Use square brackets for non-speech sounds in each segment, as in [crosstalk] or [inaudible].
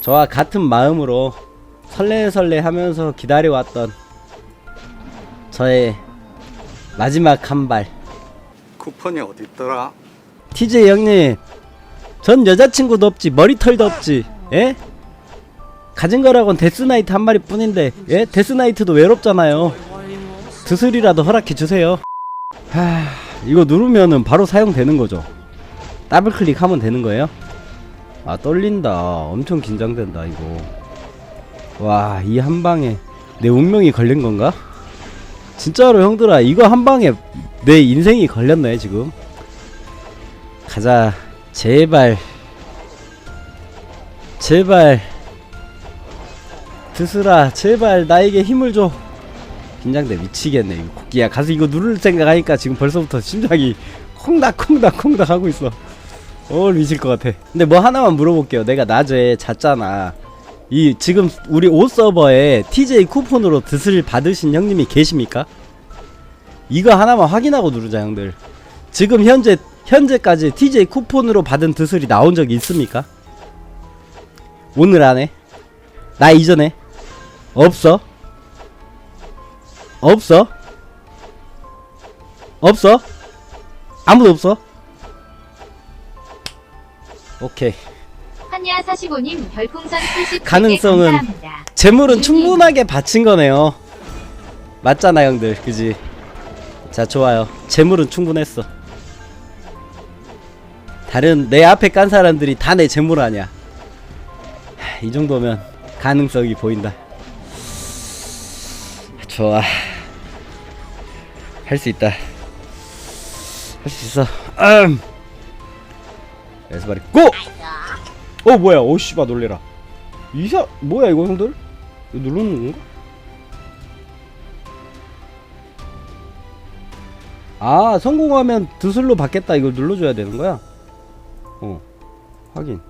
저와 같은 마음으로 설레설레 하면서 기다려왔던 저의 마지막 한 발. 쿠폰이 어디 있더라? TJ 형님, 전 여자친구도 없지, 머리털도 없지, 예? 가진 거라곤 데스나이트 한 마리 뿐인데, 예? 데스나이트도 외롭잖아요. 드슬이라도 허락해 주세요. 하, 이거 누르면은 바로 사용되는 거죠. 더블 클릭하면 되는 거예요? 아, 떨린다. 엄청 긴장된다, 이거. 와, 이 한 방에 내 운명이 걸린 건가? 진짜로 형들아, 이거 한 방에 내 인생이 걸렸네, 지금. 가자 제발 제발 드스라 제발 나에게 힘을 줘 긴장돼 미치겠네 이거 코끼야 가서 이거 누를 생각하니까 지금 벌써부터 심장이 콩닥콩닥 콩닥 하고 있어 어 미칠 것 같아 근데 뭐 하나만 물어볼게요 내가 낮에 잤잖아 이 지금 우리 옷 서버에 TJ 쿠폰으로 드슬 받으신 형님이 계십니까? 이거 하나만 확인하고 누르자 형들 지금 현재 현재까지 TJ 쿠폰으로 받은 드슬이 나온 적이 있습니까? 오늘 안에? 나 이전에? 없어? 없어? 없어? 아무도 없어? 오케이. 한야 45님 별풍선 70개 가능성은 감사합니다. 재물은 충분하게 바친 거네요. 맞잖아 형들. 그지? 자 좋아요. 재물은 충분했어. 다른 내 앞에 깐 사람들이 다 내 재물 아니야. 하, 이 정도면 가능성이 보인다. 좋아. 할 수 있다. 할 수 있어. 음. [clears throat] 에스바리. 고! 어 뭐야. 오 씨발 놀래라. 이사 뭐야 이거 형들? 이거 누르는 건가? 아 성공하면 드슬로 받겠다. 이걸 눌러줘야 되는 거야? 어. 확인.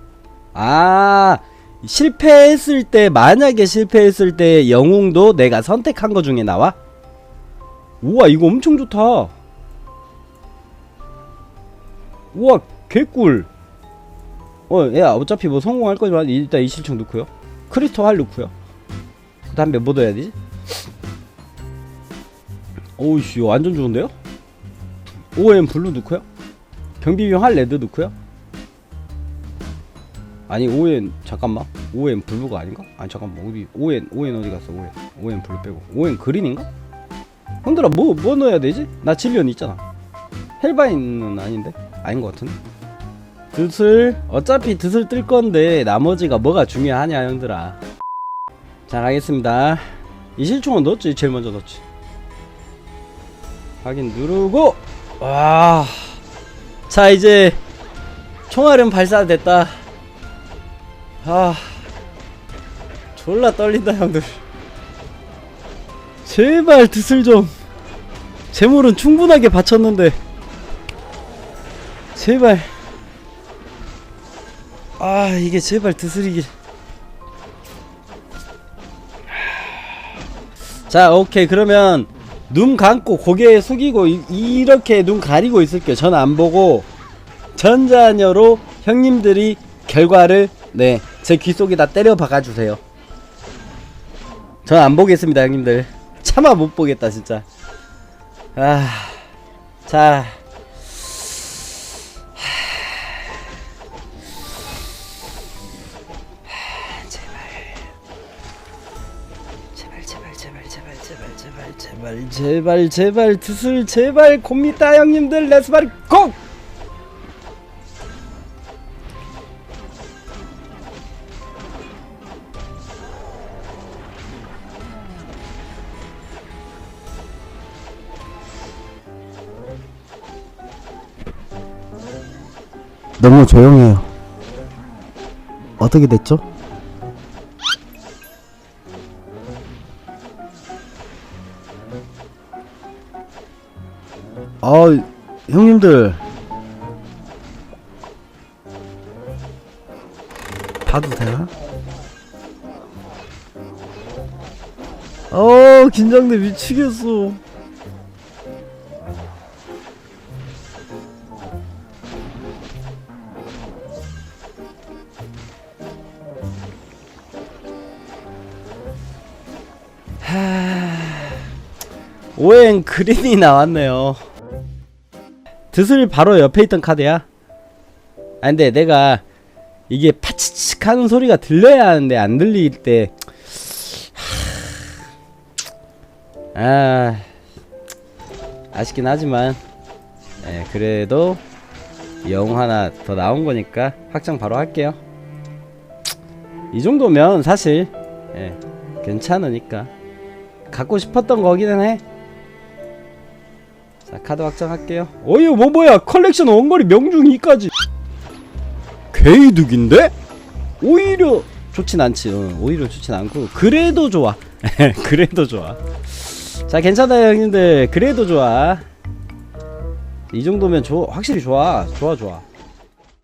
아 실패했을 때 만약에 실패했을 때 영웅도 내가 선택한 거 중에 나와? 우와 이거 엄청 좋다. 우와 개꿀 어 야 어차피 뭐 성공할 거지만 일단 이 실총 넣고요. 크리스토 활 넣고요. 그 다음에 뭐 넣어야 되지? 오우씨 완전 좋은데요? OM 블루 넣고요. 경비병 활 레드 넣고요. 아니 ON 잠깐만. ON 블루가 아닌가? 아니 잠깐만. 어디 ON ON 어디 갔어? ON ON 블루 빼고. ON 그린인가? 형들아 뭐 뭐 넣어야 되지? 나 질리언 있잖아. 헬바인은 아닌데? 아닌 것 같은데 드슬? 어차피 드슬 뜰 건데 나머지가 뭐가 중요하냐 형들아. 자 가겠습니다. 이 실총은 넣었지? 제일 먼저 넣었지. 확인 누르고. 와자 이제 총알은 발사됐다. 아. 졸라 떨린다 형들. 제발 드슬 좀. 재물은 충분하게 바쳤는데. 제발 아 이게 제발 드슬이길. 자 오케이. 그러면 눈 감고 고개 숙이고 이, 이렇게 눈 가리고 있을게요. 전 안 보고 전자녀로 형님들이 결과를 네 제 귀 속에다 때려 박아 주세요. 전 안 보겠습니다 형님들. 차마 못 보겠다 진짜. 아자 제발 제발 제발 제발 제발 제발 제발 드슬 제발 곰미따 형님들 레스바리 고! 너무 조용해요. 어떻게 됐죠? 아 형님들. 봐도 되나? 어 긴장돼. 미치겠어. 오엔 그린이 나왔네요. 드슬 바로 옆에 있던 카드야 아 근데 내가 이게 파치칙 하는 소리가 들려야 하는데 안 들릴 때 아, 아쉽긴 하지만 예, 그래도 영 하나 더 나온 거니까 확정 바로 할게요. 이 정도면 사실 예, 괜찮으니까 갖고 싶었던 거기는 해. 자 카드 확정할게요. 어이 뭐 뭐야 컬렉션 원거리 명중 2까지 개이득인데? 오히려 좋진 않지. 어, 오히려 좋진 않고 그래도 좋아. [laughs] 그래도 좋아. 자 괜찮아요 형님들 그래도 좋아 이 정도면 좋 확실히 좋아 좋아 좋아